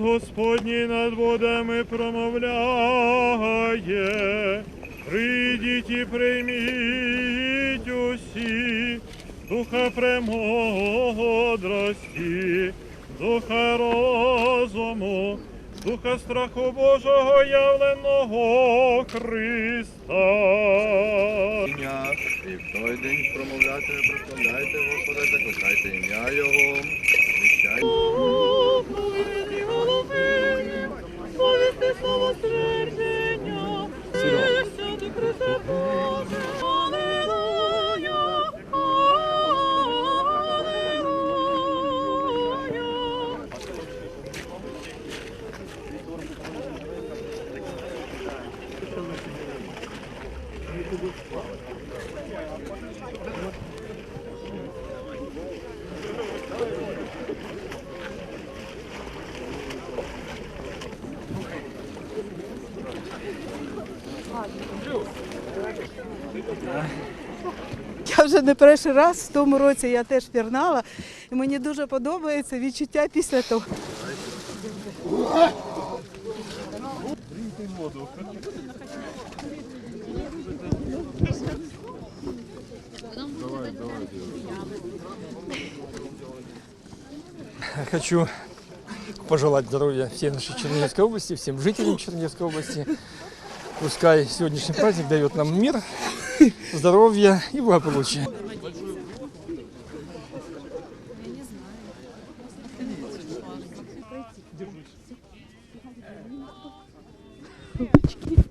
Господній над водами промовляє, прийдіть і прийміть усі, духа премудрості, духа розуму, духа страху Божого явленого Христа. і в той день промовляйте, прославляйте Господа, закликайте ім'я Його, всюди Христа Я вже не перший раз в тому році я теж пірнала, і мені дуже подобається відчуття після того. Хочу пожелать здоровья всей нашей Чернигівської области, всем жителям Чернигівської области. Пускай сегодняшний праздник дает нам мир, здоровье и благополучие. Ручки.